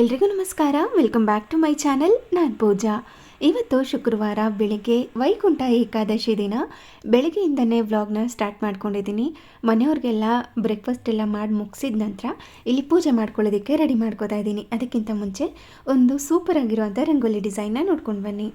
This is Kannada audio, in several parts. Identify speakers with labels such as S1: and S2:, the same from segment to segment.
S1: ಎಲ್ರಿಗೂ ನಮಸ್ಕಾರ. Welcome back to my channel ನಾನು ಪೂಜಾ. ಇವತ್ತು ಶುಕ್ರವಾರ ಬೆಳಗ್ಗೆ ವೈಕುಂಠ ಏಕಾದಶಿ ದಿನ. ಬೆಳಗ್ಗೆಯಿಂದನೇ ವ್ಲಾಗ್ನ ಸ್ಟಾರ್ಟ್ ಮಾಡ್ಕೊಂಡಿದ್ದೀನಿ. ಮನೆಯವ್ರಿಗೆಲ್ಲ ಬ್ರೇಕ್ಫಾಸ್ಟ್ ಎಲ್ಲ ಮಾಡಿ ಮುಗಿಸಿದ ನಂತರ ಇಲ್ಲಿ ಪೂಜೆ ಮಾಡ್ಕೊಳ್ಳೋದಕ್ಕೆ ರೆಡಿ ಮಾಡ್ಕೋತಾ ಇದ್ದೀನಿ. ಅದಕ್ಕಿಂತ ಮುಂಚೆ ಒಂದು ಸೂಪರ್ ಆಗಿರುವಂಥ ರಂಗೋಲಿ ಡಿಸೈನ್ನ ನೋಡ್ಕೊಂಡು ಬನ್ನಿ.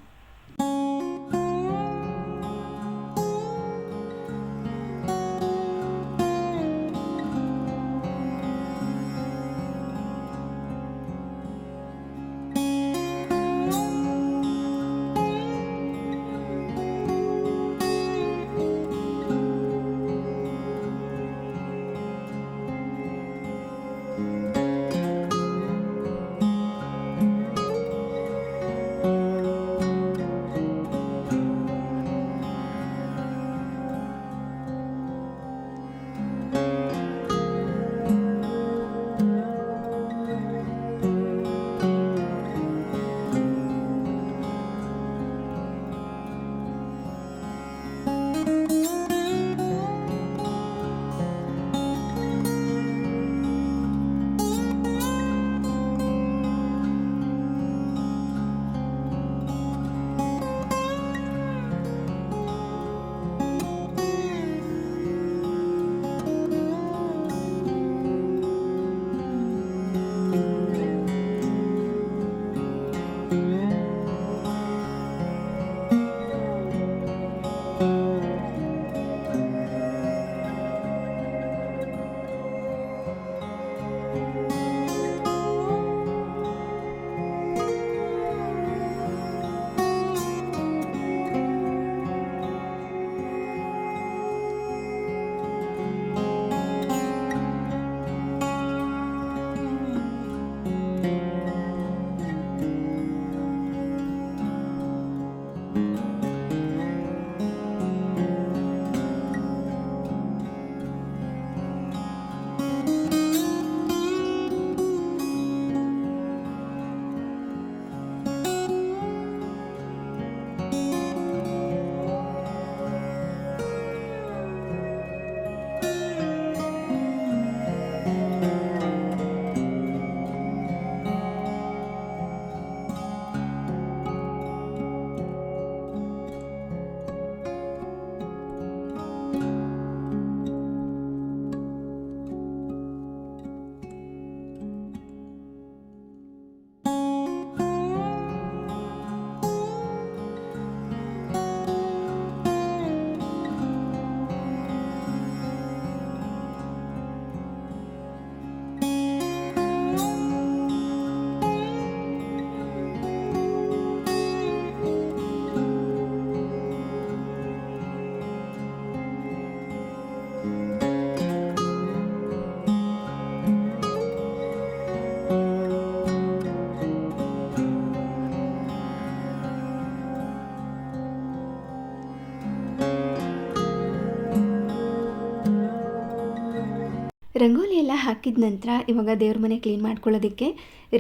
S1: ರಂಗೋಲಿ ಎಲ್ಲ ಹಾಕಿದ ನಂತರ ಇವಾಗ ದೇವ್ರ ಮನೆ ಕ್ಲೀನ್ ಮಾಡ್ಕೊಳ್ಳೋದಕ್ಕೆ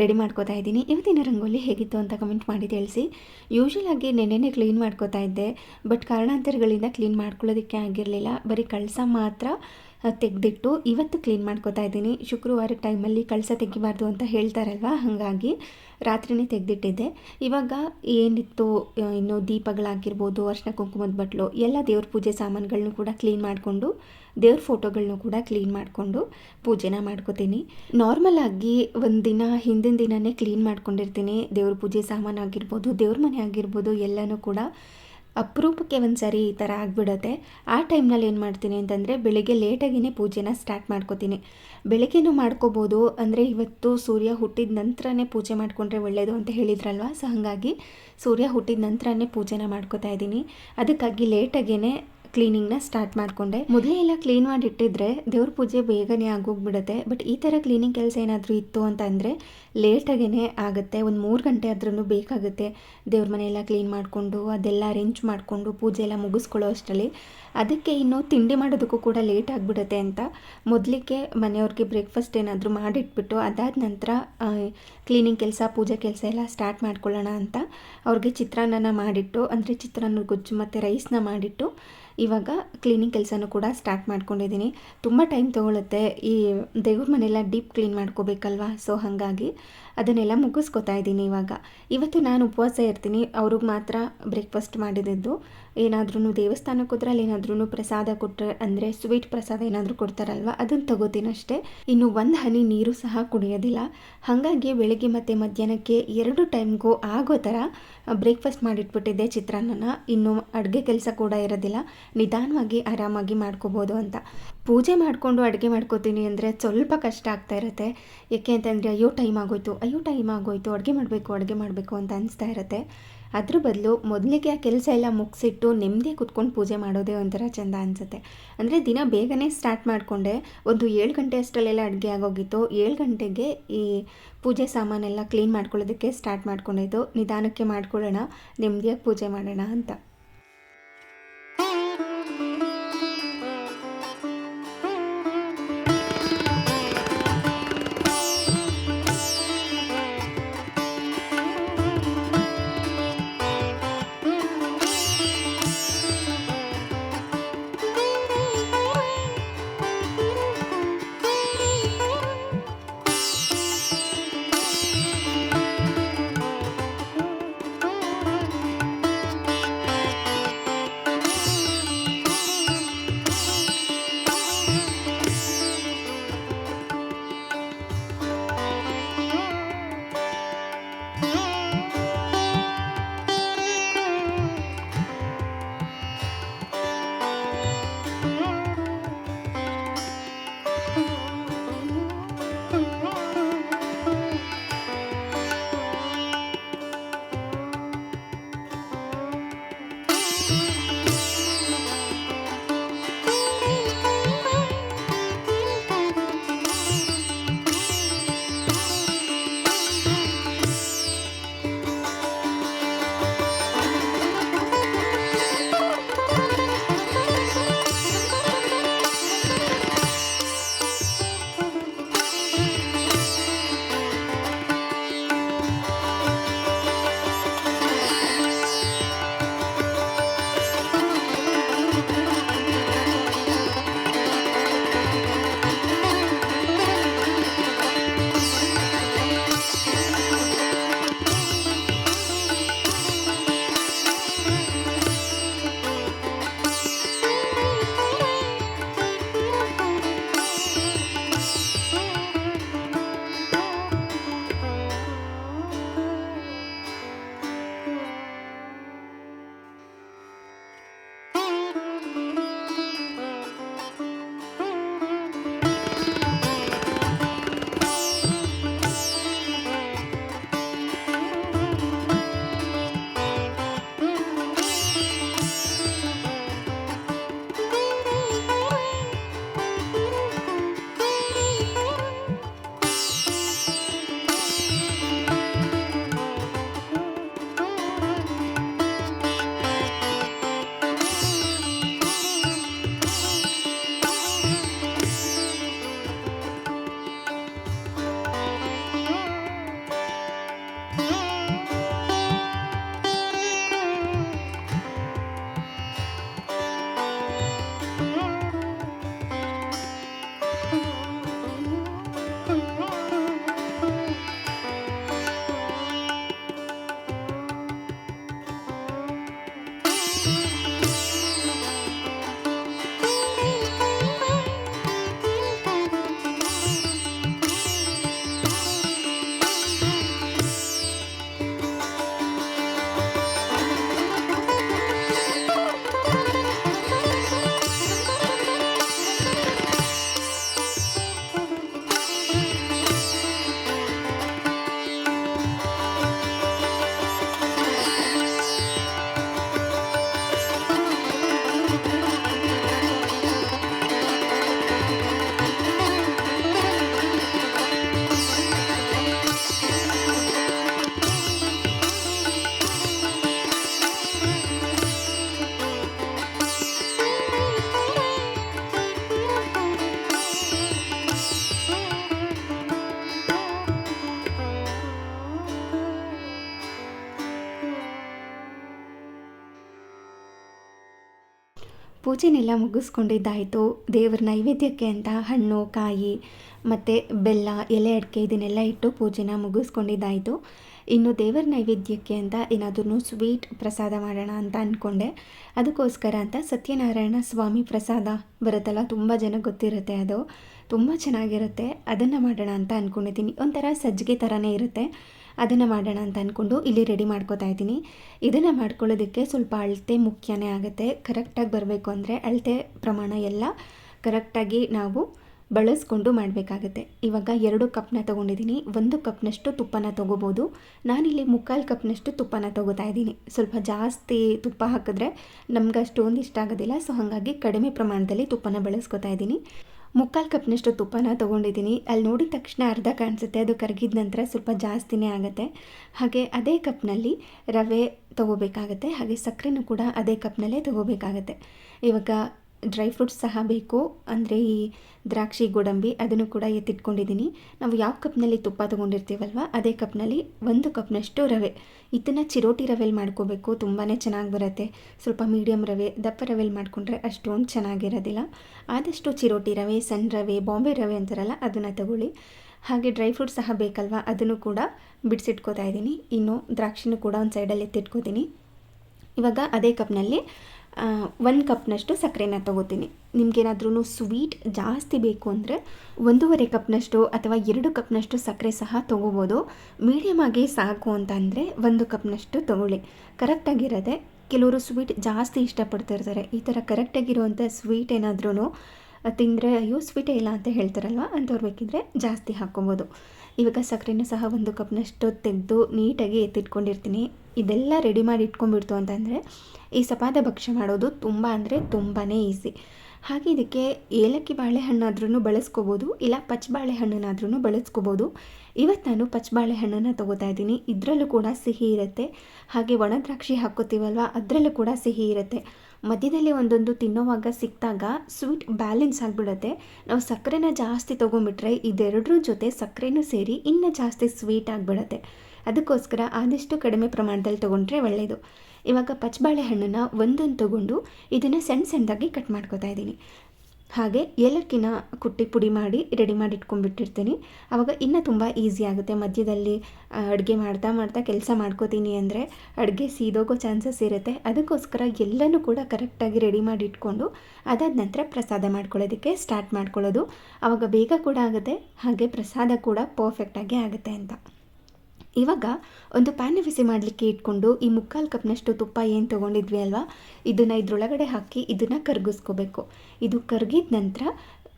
S1: ರೆಡಿ ಮಾಡ್ಕೋತಾ ಇದ್ದೀನಿ. ಇವತ್ತಿನ ರಂಗೋಲಿ ಹೇಗಿತ್ತು ಅಂತ ಕಮೆಂಟ್ ಮಾಡಿ ತಿಳಿಸಿ. ಯೂಶ್ವಲ್ ಆಗಿ ನೆನ್ನೆನೇ ಕ್ಲೀನ್ ಮಾಡ್ಕೋತಾ ಇದ್ದೆ ಬಟ್ ಕಾರಣಾಂತರಗಳಿಂದ ಕ್ಲೀನ್ ಮಾಡ್ಕೊಳ್ಳೋದಕ್ಕೆ ಆಗಿರಲಿಲ್ಲ. ಬರೀ ಕಳಸ ಮಾತ್ರ ತೆಗೆದಿಟ್ಟು ಇವತ್ತು ಕ್ಲೀನ್ ಮಾಡ್ಕೋತಾ ಇದ್ದೀನಿ. ಶುಕ್ರವಾರ ಟೈಮಲ್ಲಿ ಕಳಸ ತೆಗಿಬಾರ್ದು ಅಂತ ಹೇಳ್ತಾರಲ್ವ? ಹಾಗಾಗಿ ರಾತ್ರಿನೇ ತೆಗೆದಿಟ್ಟಿದ್ದೆ. ಇವಾಗ ಏನಿತ್ತು ಇನ್ನು ದೀಪಗಳಾಗಿರ್ಬೋದು, ಅರ್ಶಿನ ಕುಂಕುಮದ ಬಟ್ಲು, ಎಲ್ಲ ದೇವ್ರ ಪೂಜೆ ಸಾಮಾನುಗಳನ್ನೂ ಕೂಡ ಕ್ಲೀನ್ ಮಾಡಿಕೊಂಡು, ದೇವ್ರ ಫೋಟೋಗಳನ್ನೂ ಕೂಡ ಕ್ಲೀನ್ ಮಾಡಿಕೊಂಡು ಪೂಜೆನ ಮಾಡ್ಕೋತೀನಿ. ನಾರ್ಮಲ್ ಆಗಿ ಒಂದು ದಿನ ಹಿಂದಿನ ದಿನನೇ ಕ್ಲೀನ್ ಮಾಡ್ಕೊಂಡಿರ್ತೀನಿ. ದೇವ್ರ ಪೂಜೆ ಸಾಮಾನು ಆಗಿರ್ಬೋದು, ದೇವ್ರ ಮನೆ ಆಗಿರ್ಬೋದು, ಎಲ್ಲನೂ ಕೂಡ ಅಪರೂಪಕ್ಕೆ ಒಂದು ಸರಿ ಈ ಥರ ಆಗಿಬಿಡುತ್ತೆ. ಆ ಟೈಮ್ನಲ್ಲಿ ಏನು ಮಾಡ್ತೀನಿ ಅಂತಂದರೆ ಬೆಳಗ್ಗೆ ಲೇಟಾಗಿಯೇ ಪೂಜೆನ ಸ್ಟಾರ್ಟ್ ಮಾಡ್ಕೋತೀನಿ. ಬೆಳಗ್ಗೆನೂ ಮಾಡ್ಕೋಬೋದು, ಅಂದರೆ ಇವತ್ತು ಸೂರ್ಯ ಹುಟ್ಟಿದ ನಂತರನೇ ಪೂಜೆ ಮಾಡಿಕೊಂಡ್ರೆ ಒಳ್ಳೆಯದು ಅಂತ ಹೇಳಿದ್ರಲ್ವ? ಸೊ ಹಾಗಾಗಿ ಸೂರ್ಯ ಹುಟ್ಟಿದ ನಂತರನೇ ಪೂಜೆನ ಮಾಡ್ಕೋತಾ ಇದ್ದೀನಿ. ಅದಕ್ಕಾಗಿ ಲೇಟಾಗೇ ಕ್ಲೀನಿಂಗ್ನ ಸ್ಟಾರ್ಟ್ ಮಾಡಿಕೊಂಡೆ. ಮೊದಲೇ ಎಲ್ಲ ಕ್ಲೀನ್ ಮಾಡಿ ಇಟ್ಟಿದ್ರೆ ದೇವ್ರ ಪೂಜೆ ಬೇಗನೆ ಆಗೋಗ್ಬಿಡುತ್ತೆ. ಬಟ್ ಈ ಥರ ಕ್ಲೀನಿಂಗ್ ಕೆಲಸ ಏನಾದರೂ ಇತ್ತು ಅಂತ ಅಂದರೆ ಲೇಟಾಗೇ ಆಗುತ್ತೆ. ಒಂದು ಮೂರು ಗಂಟೆ ಆದ್ರೂ ಬೇಕಾಗುತ್ತೆ. ದೇವ್ರ ಮನೆಯೆಲ್ಲ ಕ್ಲೀನ್ ಮಾಡಿಕೊಂಡು, ಅದೆಲ್ಲ ಅರೇಂಜ್ ಮಾಡಿಕೊಂಡು, ಪೂಜೆ ಎಲ್ಲ ಮುಗಿಸ್ಕೊಳ್ಳೋ ಅಷ್ಟರಲ್ಲಿ ಅದಕ್ಕೆ ಇನ್ನು ತಿಂಡಿ ಮಾಡೋದಕ್ಕೂ ಕೂಡ ಲೇಟ್ ಆಗಿಬಿಡುತ್ತೆ ಅಂತ ಮೊದಲಿಗೆ ಮನೆಯವ್ರಿಗೆ ಬ್ರೇಕ್ಫಾಸ್ಟ್ ಏನಾದರೂ ಮಾಡಿಟ್ಬಿಟ್ಟು ಅದಾದ ನಂತರ ಕ್ಲೀನಿಂಗ್ ಕೆಲಸ, ಪೂಜೆ ಕೆಲಸ ಎಲ್ಲ ಸ್ಟಾರ್ಟ್ ಮಾಡ್ಕೊಳ್ಳೋಣ ಅಂತ ಅವ್ರಿಗೆ ಚಿತ್ರಾನ್ನನ ಮಾಡಿಟ್ಟು, ಅಂದರೆ ಚಿತ್ರಾನ್ನ ಗೊಜ್ಜು ಮತ್ತು ರೈಸ್ನ ಮಾಡಿಟ್ಟು ಇವಾಗ ಕ್ಲೀನಿಂಗ್ ಕೆಲಸನೂ ಕೂಡ ಸ್ಟಾರ್ಟ್ ಮಾಡ್ಕೊಂಡಿದ್ದೀನಿ. ತುಂಬ ಟೈಮ್ ತೊಗೊಳುತ್ತೆ. ಈ ದೇವ್ರ ಮನೆಯೆಲ್ಲ ಡೀಪ್ ಕ್ಲೀನ್ ಮಾಡ್ಕೋಬೇಕಲ್ವಾ? ಸೊ ಹಾಗಾಗಿ ಅದನ್ನೆಲ್ಲ ಮುಗಿಸ್ಕೊತಾ ಇದ್ದೀನಿ ಇವಾಗ. ಇವತ್ತು ನಾನು ಉಪವಾಸ ಇರ್ತೀನಿ. ಅವ್ರಿಗೆ ಮಾತ್ರ ಬ್ರೇಕ್ಫಾಸ್ಟ್ ಮಾಡಿದ್ದು. ಏನಾದ್ರೂ ದೇವಸ್ಥಾನಕ್ಕೆ ಹೋದ್ರೆ ಅಲ್ಲಿ ಏನಾದ್ರೂ ಪ್ರಸಾದ ಕೊಟ್ಟರೆ ಅಂದರೆ ಸ್ವೀಟ್ ಪ್ರಸಾದ ಏನಾದರೂ ಕೊಡ್ತಾರಲ್ವ, ಅದನ್ನು ತಗೋತೀನಿ ಅಷ್ಟೇ. ಇನ್ನು ಒಂದು ಹನಿ ನೀರು ಸಹ ಕುಡಿಯೋದಿಲ್ಲ. ಹಾಗಾಗಿ ಬೆಳಗ್ಗೆ ಮತ್ತು ಮಧ್ಯಾಹ್ನಕ್ಕೆ ಎರಡು ಟೈಮ್ಗೂ ಆಗೋ ಥರ ಬ್ರೇಕ್ಫಾಸ್ಟ್ ಮಾಡಿಟ್ಬಿಟ್ಟಿದ್ದೆ ಚಿತ್ರಾನ್ನನ. ಇನ್ನು ಅಡುಗೆ ಕೆಲಸ ಕೂಡ ಇರೋದಿಲ್ಲ. ನಿಧಾನವಾಗಿ ಆರಾಮಾಗಿ ಮಾಡ್ಕೋಬೋದು ಅಂತ. ಪೂಜೆ ಮಾಡಿಕೊಂಡು ಅಡುಗೆ ಮಾಡ್ಕೋತೀನಿ ಅಂದರೆ ಸ್ವಲ್ಪ ಕಷ್ಟ ಆಗ್ತಾ ಇರುತ್ತೆ. ಏಕೆ ಅಂತಂದರೆ ಅಯ್ಯೋ ಟೈಮ್ ಆಗೋಯ್ತು, ಅಯ್ಯೋ ಟೈಮ್ ಆಗೋಯ್ತು, ಅಡುಗೆ ಮಾಡಬೇಕು ಅಡುಗೆ ಮಾಡಬೇಕು ಅಂತ ಅನಿಸ್ತಾ ಇರುತ್ತೆ. ಅದ್ರ ಬದಲು ಮೊದಲಿಗೆ ಆ ಕೆಲಸ ಎಲ್ಲ ಮುಗಿಸಿಟ್ಟು ನೆಮ್ಮದಿ ಕುತ್ಕೊಂಡು ಪೂಜೆ ಮಾಡೋದೇ ಒಂಥರ ಚೆಂದ ಅನಿಸುತ್ತೆ. ಅಂದರೆ ದಿನ ಬೇಗನೆ ಸ್ಟಾರ್ಟ್ ಮಾಡಿಕೊಂಡೆ, ಒಂದು ಏಳು ಗಂಟೆ ಅಷ್ಟರಲ್ಲೆಲ್ಲ ಅಡುಗೆ ಆಗೋಗಿತ್ತು. ಏಳು ಗಂಟೆಗೆ ಈ ಪೂಜೆ ಸಾಮಾನೆಲ್ಲ ಕ್ಲೀನ್ ಮಾಡ್ಕೊಳ್ಳೋದಕ್ಕೆ ಸ್ಟಾರ್ಟ್ ಮಾಡ್ಕೊಂಡಿದ್ದು ನಿಧಾನಕ್ಕೆ ಮಾಡ್ಕೊಳ್ಳೋಣ ನೆಮ್ಮದಿಯಾಗಿ ಪೂಜೆ ಮಾಡೋಣ ಅಂತ. ಪೂಜೆನೆಲ್ಲ ಮುಗಿಸ್ಕೊಂಡಿದ್ದಾಯಿತು. ದೇವ್ರ ನೈವೇದ್ಯಕ್ಕೆ ಅಂತ ಹಣ್ಣು, ಕಾಯಿ ಮತ್ತು ಬೆಲ್ಲ, ಎಲೆ, ಅಡಿಕೆ ಇದನ್ನೆಲ್ಲ ಇಟ್ಟು ಪೂಜೆನ ಮುಗಿಸ್ಕೊಂಡಿದ್ದಾಯಿತು. ಇನ್ನು ದೇವರ ನೈವೇದ್ಯಕ್ಕೆ ಅಂತ ಏನಾದ್ರೂ ಸ್ವೀಟ್ ಪ್ರಸಾದ ಮಾಡೋಣ ಅಂತ ಅಂದ್ಕೊಂಡೆ ಅದಕ್ಕೋಸ್ಕರ ಅಂತ ಸತ್ಯನಾರಾಯಣ ಸ್ವಾಮಿ ಪ್ರಸಾದ ಬರುತ್ತಲ್ಲ, ತುಂಬ ಜನ ಗೊತ್ತಿರುತ್ತೆ ಅದು. ತುಂಬ ಚೆನ್ನಾಗಿರುತ್ತೆ. ಅದನ್ನು ಮಾಡೋಣ ಅಂತ ಅಂದ್ಕೊಂಡಿದ್ದೀನಿ ಒಂಥರ ಸಜ್ಜಿಗೆ ಥರನೇ ಇರುತ್ತೆ. ಅದನ್ನು ಮಾಡೋಣ ಅಂತ ಅಂದ್ಕೊಂಡು ಇಲ್ಲಿ ರೆಡಿ ಮಾಡ್ಕೋತಾ ಇದ್ದೀನಿ. ಇದನ್ನು ಮಾಡ್ಕೊಳ್ಳೋದಕ್ಕೆ ಸ್ವಲ್ಪ ಅಳತೆ ಮುಖ್ಯನೇ ಆಗುತ್ತೆ. ಕರೆಕ್ಟಾಗಿ ಬರಬೇಕು ಅಂದರೆ ಅಳತೆ ಪ್ರಮಾಣ ಎಲ್ಲ ಕರೆಕ್ಟಾಗಿ ನಾವು ಬಳಸ್ಕೊಂಡು ಮಾಡಬೇಕಾಗತ್ತೆ. ಇವಾಗ ಎರಡು ಕಪ್ನ ತೊಗೊಂಡಿದ್ದೀನಿ. ಒಂದು ಕಪ್ನಷ್ಟು ತುಪ್ಪನ ತೊಗೋಬೋದು. ನಾನಿಲ್ಲಿ ಮುಕ್ಕಾಲು ಕಪ್ನಷ್ಟು ತುಪ್ಪನ ತೊಗೋತಾ ಇದ್ದೀನಿ. ಸ್ವಲ್ಪ ಜಾಸ್ತಿ ತುಪ್ಪ ಹಾಕಿದ್ರೆ ನಮ್ಗೆ ಅಷ್ಟೊಂದು ಇಷ್ಟ ಆಗೋದಿಲ್ಲ. ಸೊ ಹಾಗಾಗಿ ಕಡಿಮೆ ಪ್ರಮಾಣದಲ್ಲಿ ತುಪ್ಪನ ಬಳಸ್ಕೊತಾ ಇದ್ದೀನಿ. ಮುಕ್ಕಾಲು ಕಪ್ನಷ್ಟು ತುಪ್ಪನ ತೊಗೊಂಡಿದ್ದೀನಿ. ಅಲ್ಲಿ ನೋಡಿದ ತಕ್ಷಣ ಅರ್ಧ ಕಾಣಿಸುತ್ತೆ. ಅದು ಕರಗಿದ ನಂತರ ಸ್ವಲ್ಪ ಜಾಸ್ತಿನೇ ಆಗುತ್ತೆ. ಹಾಗೆ ಅದೇ ಕಪ್ನಲ್ಲಿ ರವೆ ತೊಗೋಬೇಕಾಗತ್ತೆ. ಹಾಗೆ ಸಕ್ಕರೆನೂ ಕೂಡ ಅದೇ ಕಪ್ನಲ್ಲೇ ತೊಗೋಬೇಕಾಗತ್ತೆ. ಇವಾಗ ಡ್ರೈ ಫ್ರೂಟ್ಸ್ ಸಹ ಬೇಕು. ಅಂದರೆ ಈ ದ್ರಾಕ್ಷಿ, ಗೋಡಂಬಿ ಅದನ್ನು ಕೂಡ ಎತ್ತಿಟ್ಕೊಂಡಿದ್ದೀನಿ. ನಾವು ಯಾವ ಕಪ್ನಲ್ಲಿ ತುಪ್ಪ ತೊಗೊಂಡಿರ್ತೀವಲ್ವ, ಅದೇ ಕಪ್ನಲ್ಲಿ ಒಂದು ಕಪ್ನಷ್ಟು ರವೆ. ಇದನ್ನು ಚಿರೋಟಿ ರವೆಲಿ ಮಾಡ್ಕೋಬೇಕು ತುಂಬಾ ಚೆನ್ನಾಗಿ ಬರುತ್ತೆ. ಸ್ವಲ್ಪ ಮೀಡಿಯಮ್ ರವೆ, ದಪ್ಪ ರವೆಲ್ ಮಾಡಿಕೊಂಡ್ರೆ ಅಷ್ಟೊಂದು ಚೆನ್ನಾಗಿರೋದಿಲ್ಲ. ಆದಷ್ಟು ಚಿರೋಟಿ ರವೆ, ಸಣ್ಣ ರವೆ, ಬಾಂಬೆ ರವೆ ಅಂತಾರಲ್ಲ, ಅದನ್ನು ತಗೊಳ್ಳಿ. ಹಾಗೆ ಡ್ರೈ ಫ್ರೂಟ್ಸ್ ಸಹ ಬೇಕಲ್ವ, ಅದನ್ನು ಕೂಡ ಬಿಡಿಸಿಟ್ಕೋತಾ ಇದ್ದೀನಿ. ಇನ್ನು ದ್ರಾಕ್ಷಿನೂ ಕೂಡ ಒಂದು ಸೈಡಲ್ಲಿ ಎತ್ತಿಟ್ಕೋತೀನಿ. ಇವಾಗ ಅದೇ ಕಪ್ನಲ್ಲಿ ಒಂದು ಕಪ್ನಷ್ಟು ಸಕ್ಕರೆನ ತೊಗೋತೀನಿ. ನಿಮಗೇನಾದ್ರೂ ಸ್ವೀಟ್ ಜಾಸ್ತಿ ಬೇಕು ಅಂದರೆ ಒಂದೂವರೆ ಕಪ್ನಷ್ಟು ಅಥವಾ ಎರಡು ಕಪ್ನಷ್ಟು ಸಕ್ಕರೆ ಸಹ ತೊಗೋಬೋದು. ಮೀಡಿಯಮ್ ಆಗಿ ಸಾಕು ಅಂತ ಅಂದರೆ ಒಂದು ಕಪ್ನಷ್ಟು ತೊಗೊಳ್ಳಿ. ಕರೆಕ್ಟಾಗಿರೋದೆ ಕೆಲವರು ಸ್ವೀಟ್ ಜಾಸ್ತಿ ಇಷ್ಟಪಡ್ತಿರ್ತಾರೆ ಈ ಥರ ಕರೆಕ್ಟಾಗಿರುವಂಥ ಸ್ವೀಟ್ ಏನಾದ್ರೂ ತಿಂದರೆ ಅಯ್ಯೋ ಸ್ವೀಟೇ ಇಲ್ಲ ಅಂತ ಹೇಳ್ತಾರಲ್ವ? ಅಂಥವ್ರು ಬೇಕಿದ್ರೆ ಜಾಸ್ತಿ ಹಾಕ್ಕೊಬೋದು. ಇವಾಗ ಸಕ್ಕರೆನ ಸಹ ಒಂದು ಕಪ್ನಷ್ಟು ತೆಗೆದು ನೀಟಾಗಿ ಎತ್ತಿಟ್ಕೊಂಡಿರ್ತೀನಿ. ಇದೆಲ್ಲ ರೆಡಿ ಮಾಡಿ ಇಟ್ಕೊಂಡ್ಬಿಡ್ತು ಅಂತಂದರೆ ಈ ಸಪಾದ ಭಕ್ಷ್ಯ ಮಾಡೋದು ತುಂಬ ಅಂದರೆ ತುಂಬಾ ಈಸಿ ಹಾಗೆ ಇದಕ್ಕೆ ಏಲಕ್ಕಿ ಬಾಳೆಹಣ್ಣಾದ್ರೂ ಬಳಸ್ಕೋಬೋದು, ಇಲ್ಲ ಪಚ್ಚ ಬಾಳೆಹಣ್ಣನ್ನಾದ್ರೂ ಬಳಸ್ಕೋಬೋದು. ಇವತ್ತು ನಾನು ಪಚ್ಚ ಬಾಳೆಹಣ್ಣನ್ನು ತೊಗೋತಾ ಇದ್ದೀನಿ. ಇದರಲ್ಲೂ ಕೂಡ ಸಿಹಿ ಇರುತ್ತೆ. ಹಾಗೆ ಒಣ ದ್ರಾಕ್ಷಿ ಹಾಕೋತೀವಲ್ವ ಅದರಲ್ಲೂ ಕೂಡ ಸಿಹಿ ಇರುತ್ತೆ. ಮಧ್ಯದಲ್ಲಿ ಒಂದೊಂದು ತಿನ್ನೋವಾಗ ಸಿಕ್ಕಿದಾಗ ಸ್ವೀಟ್ ಬ್ಯಾಲೆನ್ಸ್ ಆಗಿಬಿಡುತ್ತೆ. ನಾವು ಸಕ್ಕರೆನ ಜಾಸ್ತಿ ತೊಗೊಂಬಿಟ್ರೆ ಇದೆರಡರ ಜೊತೆ ಸಕ್ಕರೆನೂ ಸೇರಿ ಇನ್ನೂ ಜಾಸ್ತಿ ಸ್ವೀಟ್ ಆಗಿಬಿಡುತ್ತೆ. ಅದಕ್ಕೋಸ್ಕರ ಆದಷ್ಟು ಕಡಿಮೆ ಪ್ರಮಾಣದಲ್ಲಿ ತೊಗೊಂಡ್ರೆ ಒಳ್ಳೆಯದು ಇವಾಗ ಪಚ್ಚಬಾಳೆ ಹಣ್ಣನ್ನು ಒಂದೊಂದು ತಗೊಂಡು ಇದನ್ನು ಸಣ್ಣ ಸಣ್ಣದಾಗಿ ಕಟ್ ಮಾಡ್ಕೊತಾ ಇದ್ದೀನಿ. ಹಾಗೆ ಏಲಕ್ಕಿನ ಕುಟ್ಟಿ ಪುಡಿ ಮಾಡಿ ರೆಡಿ ಮಾಡಿ ಇಟ್ಕೊಂಡ್ಬಿಟ್ಟಿರ್ತೀನಿ. ಆವಾಗ ಇನ್ನೂ ತುಂಬ ಈಸಿ ಆಗುತ್ತೆ. ಮಧ್ಯದಲ್ಲಿ ಅಡುಗೆ ಮಾಡ್ತಾ ಮಾಡ್ತಾ ಕೆಲಸ ಮಾಡ್ಕೋತೀನಿ ಅಂದರೆ ಅಡುಗೆ ಸೀದೋಗೋ ಚಾನ್ಸಸ್ ಇರುತ್ತೆ. ಅದಕ್ಕೋಸ್ಕರ ಎಲ್ಲನೂ ಕೂಡ ಕರೆಕ್ಟಾಗಿ ರೆಡಿ ಮಾಡಿ ಇಟ್ಕೊಂಡು ಅದಾದ ನಂತರ ಪ್ರಸಾದ ಮಾಡ್ಕೊಳ್ಳೋದಕ್ಕೆ ಸ್ಟಾರ್ಟ್ ಮಾಡ್ಕೊಳ್ಳೋದು. ಆವಾಗ ಬೇಗ ಕೂಡ ಆಗುತ್ತೆ. ಹಾಗೆ ಪ್ರಸಾದ ಕೂಡ ಪರ್ಫೆಕ್ಟಾಗಿ ಆಗುತ್ತೆ ಅಂತ. ಇವಾಗ ಒಂದು ಪ್ಯಾನ್ ಬಿಸಿ ಮಾಡಲಿಕ್ಕೆ ಇಟ್ಕೊಂಡು ಈ ಮುಕ್ಕಾಲು ಕಪ್ನಷ್ಟು ತುಪ್ಪ ಏನು ತೊಗೊಂಡಿದ್ವಿ ಅಲ್ವಾ? ಇದನ್ನು ಇದರೊಳಗಡೆ ಹಾಕಿ ಇದನ್ನು ಕರಗಿಸ್ಕೋಬೇಕು. ಇದು ಕರಗಿದ ನಂತರ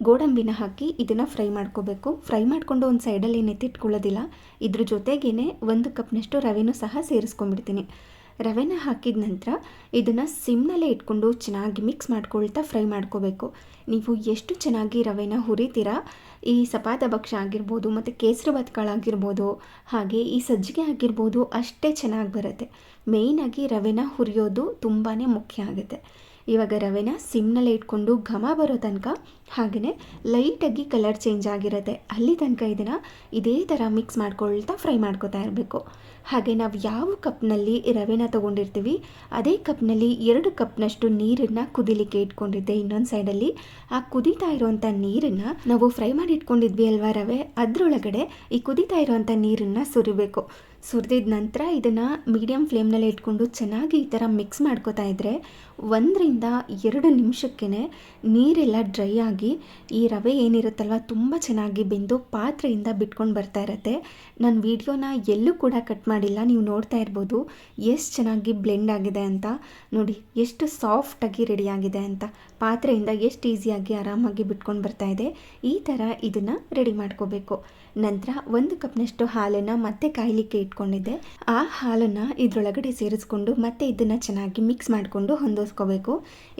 S1: ಗೋಡಂಬಿನ ಹಾಕಿ ಇದನ್ನು ಫ್ರೈ ಮಾಡ್ಕೋಬೇಕು. ಫ್ರೈ ಮಾಡಿಕೊಂಡು ಒಂದು ಸೈಡಲ್ಲಿ ನೆತ್ತಿಟ್ಕೊಳ್ಳೋದಿಲ್ಲ. ಇದ್ರ ಜೊತೆಗೇ ಒಂದು ಕಪ್ನಷ್ಟು ರವೆನೂ ಸಹ ಸೇರಿಸ್ಕೊಂಡ್ಬಿಡ್ತೀನಿ. ರವೆನ ಹಾಕಿದ ನಂತರ ಇದನ್ನು ಸಿಮ್ನಲ್ಲೇ ಇಟ್ಕೊಂಡು ಚೆನ್ನಾಗಿ ಮಿಕ್ಸ್ ಮಾಡ್ಕೊಳ್ತಾ ಫ್ರೈ ಮಾಡ್ಕೋಬೇಕು. ನೀವು ಎಷ್ಟು ಚೆನ್ನಾಗಿ ರವೆನ ಹುರಿತೀರಾ, ಈ ಸಪಾದ ಭಕ್ಷ್ಯ ಆಗಿರ್ಬೋದು ಮತ್ತು ಕೇಸರಿ ಭತ್ಗಳಾಗಿರ್ಬೋದು ಹಾಗೆ ಈ ಸಜ್ಜಿಗೆ ಆಗಿರ್ಬೋದು ಅಷ್ಟೇ ಚೆನ್ನಾಗಿ ಬರುತ್ತೆ. ಮೇಯ್ನಾಗಿ ರವೆನ ಹುರಿಯೋದು ತುಂಬಾ ಮುಖ್ಯ ಆಗುತ್ತೆ. ಇವಾಗ ರವೆನ ಸಿಮ್ನಲ್ಲೇ ಇಟ್ಕೊಂಡು ಘಮ ಬರೋ ತನಕ ಹಾಗೆಯೇ ಲೈಟಾಗಿ ಕಲರ್ ಚೇಂಜ್ ಆಗಿರುತ್ತೆ. ಅಲ್ಲಿ ತನಕ ಇದನ್ನು ಇದೇ ಥರ ಮಿಕ್ಸ್ ಮಾಡ್ಕೊಳ್ತಾ ಫ್ರೈ ಮಾಡ್ಕೋತಾ ಇರಬೇಕು. ಹಾಗೆ ನಾವು ಯಾವ ಕಪ್ನಲ್ಲಿ ರವೆನ ತಗೊಂಡಿರ್ತೀವಿ, ಅದೇ ಕಪ್ನಲ್ಲಿ ಎರಡು ಕಪ್ನಷ್ಟು ನೀರನ್ನು ಕುದಿಲಿಕ್ಕೆ ಇಟ್ಕೊಂಡಿದ್ದೆ ಇನ್ನೊಂದು ಸೈಡಲ್ಲಿ. ಆ ಕುದೀತಾ ಇರುವಂಥ ನೀರನ್ನು ನಾವು ಫ್ರೈ ಮಾಡಿ ಇಟ್ಕೊಂಡಿದ್ವಿ ಅಲ್ವಾ ರವೆ? ಅದರೊಳಗಡೆ ಈ ಕುದೀತಾ ಇರುವಂಥ ನೀರನ್ನು ಸುರಿಬೇಕು. ಸುರಿದಿದ ನಂತರ ಇದನ್ನು ಮೀಡಿಯಮ್ ಫ್ಲೇಮ್ನಲ್ಲಿ ಇಟ್ಕೊಂಡು ಚೆನ್ನಾಗಿ ಈ ಥರ ಮಿಕ್ಸ್ ಮಾಡ್ಕೋತಾ ಇದ್ದರೆ ಒಂದರಿಂದ ಎರಡು ನಿಮಿಷಕ್ಕೇ ನೀರೆಲ್ಲ ಡ್ರೈ ಆಗಿ ಈ ರವೆ ಏನಿರುತ್ತಲ್ವ, ತುಂಬ ಚೆನ್ನಾಗಿ ಬೆಂದು ಪಾತ್ರೆಯಿಂದ ಬಿಟ್ಕೊಂಡು ಬರ್ತಾ ಇರುತ್ತೆ. ನನ್ನ ವೀಡಿಯೋನ ಎಲ್ಲೂ ಕೂಡ ಕಟ್ ಮಾಡಿಲ್ಲ, ನೀವು ನೋಡ್ತಾ ಇರ್ಬೋದು. ಎಷ್ಟು ಚೆನ್ನಾಗಿ ಬ್ಲೆಂಡ್ ಆಗಿದೆ ಅಂತ. ನೋಡಿ, ಎಷ್ಟು ಸಾಫ್ಟಾಗಿ ರೆಡಿಯಾಗಿದೆ ಅಂತ. ಪಾತ್ರೆಯಿಂದ ಎಷ್ಟು ಈಸಿಯಾಗಿ ಆರಾಮಾಗಿ ಬಿಟ್ಕೊಂಡು ಬರ್ತಾ ಇದೆ. ಈ ಥರ ಇದನ್ನು ರೆಡಿ ಮಾಡ್ಕೋಬೇಕು. ನಂತರ ಒಂದು ಕಪ್ನಷ್ಟು ಹಾಲನ್ನು ಮತ್ತೆ ಕಾಯಲಿಕ್ಕೆ ಇಟ್ಕೊಂಡಿದ್ದೆ. ಆ ಹಾಲನ್ನು ಇದರೊಳಗಡೆ ಸೇರಿಸ್ಕೊಂಡು ಮತ್ತೆ ಇದನ್ನು ಚೆನ್ನಾಗಿ ಮಿಕ್ಸ್ ಮಾಡಿಕೊಂಡು ಹೊಂದಿಸ್ಕೋಬೇಕು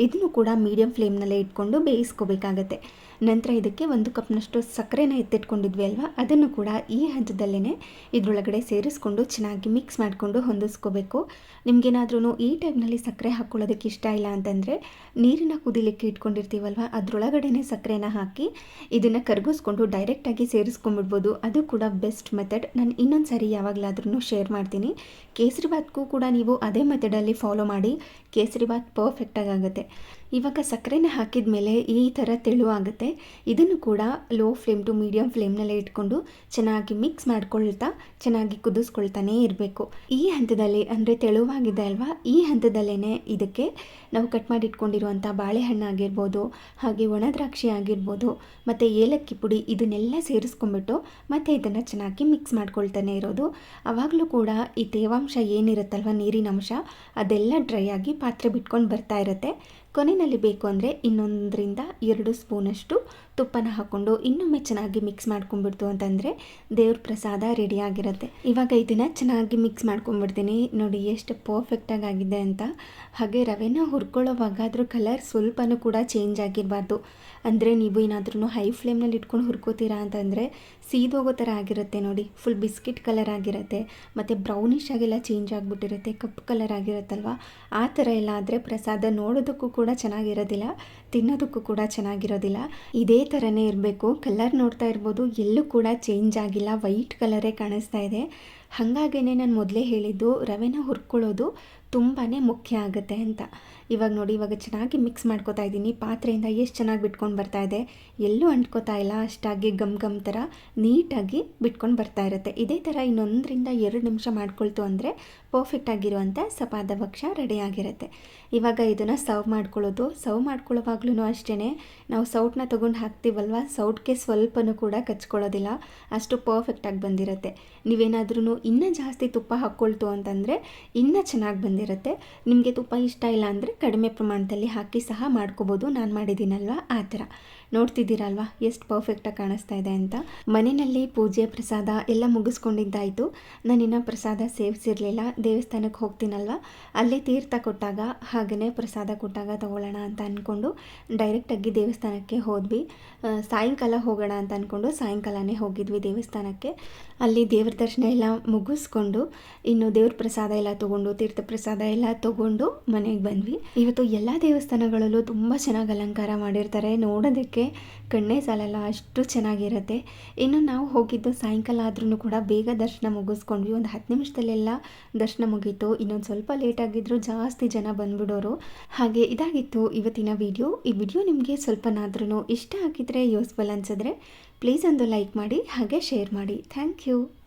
S1: ಇದನ್ನು ಕೂಡ ಮೀಡಿಯಂ ಫ್ಲೇಮ್ನಲ್ಲೇ ಇಟ್ಕೊಂಡು ಬೇಯಿಸ್ಕೋಬೇಕಾಗತ್ತೆ. ನಂತರ ಇದಕ್ಕೆ ಒಂದು ಕಪ್ನಷ್ಟು ಸಕ್ಕರೆನ ಎತ್ತಿಟ್ಕೊಂಡಿದ್ವಿ ಅಲ್ವಾ? ಅದನ್ನು ಕೂಡ ಈ ಹಂತದಲ್ಲೇ ಇದರೊಳಗಡೆ ಸೇರಿಸ್ಕೊಂಡು ಚೆನ್ನಾಗಿ ಮಿಕ್ಸ್ ಮಾಡಿಕೊಂಡು ಹೊಂದಿಸ್ಕೋಬೇಕು. ನಿಮಗೇನಾದ್ರೂ ಈ ಟೈಮ್ನಲ್ಲಿ ಸಕ್ಕರೆ ಹಾಕ್ಕೊಳ್ಳೋದಕ್ಕೆ ಇಷ್ಟ ಇಲ್ಲ ಅಂತಂದರೆ ನೀರಿನ ಕುದಿಲಿಕ್ಕೆ ಇಟ್ಕೊಂಡಿರ್ತೀವಲ್ವ? ಅದರೊಳಗಡೆ ಸಕ್ಕರೆನ ಹಾಕಿ ಇದನ್ನು ಕರಗಿಸ್ಕೊಂಡು ಡೈರೆಕ್ಟಾಗಿ ಸೇರಿಸ್ಕೊಂಡ್ಬಿಡ್ಬೋದು. ಅದು ಕೂಡ ಬೆಸ್ಟ್ ಮೆಥಡ್ ನಾನು ಇನ್ನೊಂದು ಸಾರಿ ಯಾವಾಗಲಾದ್ರೂ ಶೇರ್ ಮಾಡ್ತೀನಿ. ಕೇಸರಿ ಭಾತ್ಗೂ ಕೂಡ ನೀವು ಅದೇ ಮೆಥಡಲ್ಲಿ ಫಾಲೋ ಮಾಡಿ. ಕೇಸರಿ ಬಾತ್ ಪರ್ಫೆಕ್ಟಾಗಿ ಆಗುತ್ತೆ. ಇವಾಗ ಸಕ್ಕರೆನ ಹಾಕಿದ ಮೇಲೆ ಈ ಥರ ತೆಳು ಆಗುತ್ತೆ. ಇದನ್ನು ಕೂಡ ಲೋ ಫ್ಲೇಮ್ ಟು ಮೀಡಿಯಮ್ ಫ್ಲೇಮ್ನಲ್ಲೇ ಇಟ್ಕೊಂಡು ಚೆನ್ನಾಗಿ ಮಿಕ್ಸ್ ಮಾಡ್ಕೊಳ್ತಾ ಚೆನ್ನಾಗಿ ಕುದಿಸ್ಕೊಳ್ತಾನೇ ಇರಬೇಕು. ಈ ಹಂತದಲ್ಲಿ ಅಂದರೆ ತೆಳುವಾಗಿದೆ ಅಲ್ವಾ? ಈ ಹಂತದಲ್ಲೇ ಇದಕ್ಕೆ ನಾವು ಕಟ್ ಮಾಡಿ ಇಟ್ಕೊಂಡಿರುವಂಥ ಬಾಳೆಹಣ್ಣು ಆಗಿರ್ಬೋದು, ಹಾಗೆ ಒಣ ದ್ರಾಕ್ಷಿ ಆಗಿರ್ಬೋದು, ಮತ್ತು ಏಲಕ್ಕಿ ಪುಡಿ ಇದನ್ನೆಲ್ಲ ಸೇರಿಸ್ಕೊಂಡ್ಬಿಟ್ಟು ಮತ್ತು ಇದನ್ನು ಚೆನ್ನಾಗಿ ಮಿಕ್ಸ್ ಮಾಡ್ಕೊಳ್ತಾನೆ ಇರೋದು. ಆವಾಗಲೂ ಕೂಡ ಈ ತೇವಾಂಶ ಏನಿರುತ್ತಲ್ವ? ನೀರಿನ ಅಂಶ ಅದೆಲ್ಲ ಡ್ರೈ ಆಗಿ ಪಾತ್ರೆ ಬಿಟ್ಕೊಂಡು ಬರ್ತಾ ಇರುತ್ತೆ. ಕೊನೆಯಲ್ಲಿ ಬೇಕು ಅಂದರೆ ಇನ್ನೊಂದರಿಂದ ಎರಡು ಸ್ಪೂನಷ್ಟು ತುಪ್ಪನ ಹಾಕ್ಕೊಂಡು ಇನ್ನೊಮ್ಮೆ ಚೆನ್ನಾಗಿ ಮಿಕ್ಸ್ ಮಾಡ್ಕೊಂಡ್ಬಿಡ್ತು ಅಂತಂದರೆ ದೇವ್ರ ಪ್ರಸಾದ ರೆಡಿ ಆಗಿರುತ್ತೆ. ಇವಾಗ ಇದನ್ನು ಚೆನ್ನಾಗಿ ಮಿಕ್ಸ್ ಮಾಡ್ಕೊಂಡ್ಬಿಡ್ತೀನಿ. ನೋಡಿ ಎಷ್ಟು ಪರ್ಫೆಕ್ಟಾಗಿ ಆಗಿದೆ ಅಂತ. ಹಾಗೆ ರವೆನ ಹುರ್ಕೊಳ್ಳೋವಾಗ ಅದ್ರ ಕಲರ್ ಸ್ವಲ್ಪನೂ ಕೂಡ ಚೇಂಜ್ ಆಗಿರಬಾರ್ದು. ಅಂದರೆ ನೀವು ಏನಾದ್ರೂ ಹೈ ಫ್ಲೇಮ್ನಲ್ಲಿ ಇಟ್ಕೊಂಡು ಹುರ್ಕೋತೀರಾ ಅಂತಂದರೆ ಸೀದೋಗೋ ಥರ ಆಗಿರುತ್ತೆ ನೋಡಿ. ಫುಲ್ ಬಿಸ್ಕಿಟ್ ಕಲರ್ ಆಗಿರುತ್ತೆ. ಮತ್ತು ಬ್ರೌನಿಶ್ ಆಗೆಲ್ಲ ಚೇಂಜ್ ಆಗಿಬಿಟ್ಟಿರುತ್ತೆ. ಕಪ್ಪು ಕಲರ್ ಆಗಿರುತ್ತಲ್ವ? ಆ ಥರ ಎಲ್ಲ ಆದರೆ ಪ್ರಸಾದ ನೋಡೋದಕ್ಕೂ ಕೂಡ ಚೆನ್ನಾಗಿರೋದಿಲ್ಲ, ತಿನ್ನೋದಕ್ಕೂ ಕೂಡ ಚೆನ್ನಾಗಿರೋದಿಲ್ಲ. ಇದೇ ಥರನೇ ಇರಬೇಕು. ಕಲರ್ ನೋಡ್ತಾ ಇರ್ಬೋದು. ಎಲ್ಲೂ ಕೂಡ ಚೇಂಜ್ ಆಗಿಲ್ಲ. ವೈಟ್ ಕಲರೇ ಕಾಣಿಸ್ತಾ ಇದೆ. ಹಾಗಾಗೇ ನಾನು ಮೊದಲೇ ಹೇಳಿದ್ದು, ರವೆನ ಹುರ್ಕೊಳ್ಳೋದು ತುಂಬಾ ಮುಖ್ಯ ಆಗುತ್ತೆ ಅಂತ. ಇವಾಗ ನೋಡಿ, ಇವಾಗ ಚೆನ್ನಾಗಿ ಮಿಕ್ಸ್ ಮಾಡ್ಕೋತಾ ಇದ್ದೀನಿ. ಪಾತ್ರೆಯಿಂದ ಎಷ್ಟು ಚೆನ್ನಾಗಿ ಬಿಟ್ಕೊಂಡು ಬರ್ತಾ ಇದೆ? ಎಲ್ಲೂ ಅಂಟ್ಕೋತಾ ಇಲ್ಲ. ಅಷ್ಟಾಗಿ ಗಮ್ ಗಮ್ ಥರ ನೀಟಾಗಿ ಬಿಟ್ಕೊಂಡು ಬರ್ತಾ ಇರುತ್ತೆ. ಇದೇ ಥರ ಇನ್ನೊಂದರಿಂದ ಎರಡು ನಿಮಿಷ ಮಾಡ್ಕೊಳ್ತು ಅಂದರೆ ಪರ್ಫೆಕ್ಟ್ ಆಗಿರುವಂಥ ಸಪಾದ ಭಕ್ಷ ರೆಡಿಯಾಗಿರುತ್ತೆ ಇವಾಗ ಇದನ್ನು ಸರ್ವ್ ಮಾಡ್ಕೊಳ್ಳೋದು. ಸರ್ವ್ ಮಾಡ್ಕೊಳ್ಳೋವಾಗ್ಲೂ ಅಷ್ಟೇ ನಾವು ಸೌಟ್ನ ತೊಗೊಂಡು ಹಾಕ್ತೀವಲ್ವ? ಸೌಟ್ಗೆ ಸ್ವಲ್ಪನೂ ಕೂಡ ಕಚ್ಕೊಳ್ಳೋದಿಲ್ಲ. ಅಷ್ಟು ಪರ್ಫೆಕ್ಟಾಗಿ ಬಂದಿರುತ್ತೆ. ನೀವೇನಾದ್ರೂ ಇನ್ನೂ ಜಾಸ್ತಿ ತುಪ್ಪ ಹಾಕ್ಕೊಳ್ತು ಅಂತಂದರೆ ಇನ್ನೂ ಚೆನ್ನಾಗಿ ಬಂದಿರುತ್ತೆ. ನಿಮಗೆ ತುಪ್ಪ ಇಷ್ಟ ಇಲ್ಲ ಅಂದರೆ ಕಡಿಮೆ ಪ್ರಮಾಣದಲ್ಲಿ ಹಾಕಿ ಸಹ ಮಾಡ್ಕೋಬೋದು. ನಾನು ಮಾಡಿದ್ದೀನಲ್ವ? ಆ ಥರ. ನೋಡ್ತಿದ್ದೀರಲ್ವ? ಎಷ್ಟು ಪರ್ಫೆಕ್ಟಾಗಿ ಕಾಣಿಸ್ತಾ ಇದೆ ಅಂತ. ಮನೆಯಲ್ಲಿ ಪೂಜೆ, ಪ್ರಸಾದ ಎಲ್ಲ ಮುಗಿಸ್ಕೊಂಡಿದ್ದಾಯಿತು. ನಾನಿನ್ನು ಪ್ರಸಾದ ಸೇವಿಸಿರಲಿಲ್ಲ. ದೇವಸ್ಥಾನಕ್ಕೆ ಹೋಗ್ತೀನಲ್ವ? ಅಲ್ಲೇ ತೀರ್ಥ ಕೊಟ್ಟಾಗ ಹಾಗೆಯೇ ಪ್ರಸಾದ ಕೊಟ್ಟಾಗ ತೊಗೊಳ್ಳೋಣ ಅಂತ ಅಂದ್ಕೊಂಡು ಡೈರೆಕ್ಟಾಗಿ ದೇವಸ್ಥಾನಕ್ಕೆ ಹೋದ್ವಿ. ಸಾಯಂಕಾಲ ಹೋಗೋಣ ಅಂತ ಅಂದ್ಕೊಂಡು ಸಾಯಂಕಾಲನೇ ಹೋಗಿದ್ವಿ ದೇವಸ್ಥಾನಕ್ಕೆ. ಅಲ್ಲಿ ದೇವ್ರ ದರ್ಶನ ಎಲ್ಲ ಮುಗಿಸ್ಕೊಂಡು, ಇನ್ನು ದೇವ್ರ ಪ್ರಸಾದ ಎಲ್ಲ ತೊಗೊಂಡು, ತೀರ್ಥ ಪ್ರಸಾದ ಎಲ್ಲ ತೊಗೊಂಡು ಮನೆಗೆ ಬಂದ್ವಿ. ಇವತ್ತು ಎಲ್ಲ ದೇವಸ್ಥಾನಗಳಲ್ಲೂ ತುಂಬ ಚೆನ್ನಾಗಿ ಅಲಂಕಾರ ಮಾಡಿರ್ತಾರೆ. ನೋಡೋದಕ್ಕೆ ಕಣ್ಣೇ ಸಾಲಲ್ಲ, ಅಷ್ಟು ಚೆನ್ನಾಗಿರುತ್ತೆ. ಇನ್ನು ನಾವು ಹೋಗಿದ್ದು ಸಾಯಂಕಾಲ ಆದ್ರೂ ಕೂಡ ಬೇಗ ದರ್ಶನ ಮುಗಿಸ್ಕೊಂಡ್ವಿ. ಒಂದು ಹತ್ತು ನಿಮಿಷದಲ್ಲೆಲ್ಲ ದರ್ಶನ ಮುಗೀತು. ಇನ್ನೊಂದು ಸ್ವಲ್ಪ ಲೇಟ್ ಆಗಿದ್ರು ಜಾಸ್ತಿ ಜನ ಬಂದ್ಬಿಡೋರು. ಹಾಗೆ ಇದಾಗಿತ್ತು ಇವತ್ತಿನ ವಿಡಿಯೋ ಈ ವಿಡಿಯೋ ನಿಮಗೆ ಸ್ವಲ್ಪನಾದ್ರೂ ಇಷ್ಟ ಆಗಿದ್ರೆ ಯೂಸ್ಫುಲ್ ಅನಿಸಿದ್ರೆ ಪ್ಲೀಸ್ ಒಂದು ಲೈಕ್ ಮಾಡಿ, ಹಾಗೆ ಶೇರ್ ಮಾಡಿ. Thank you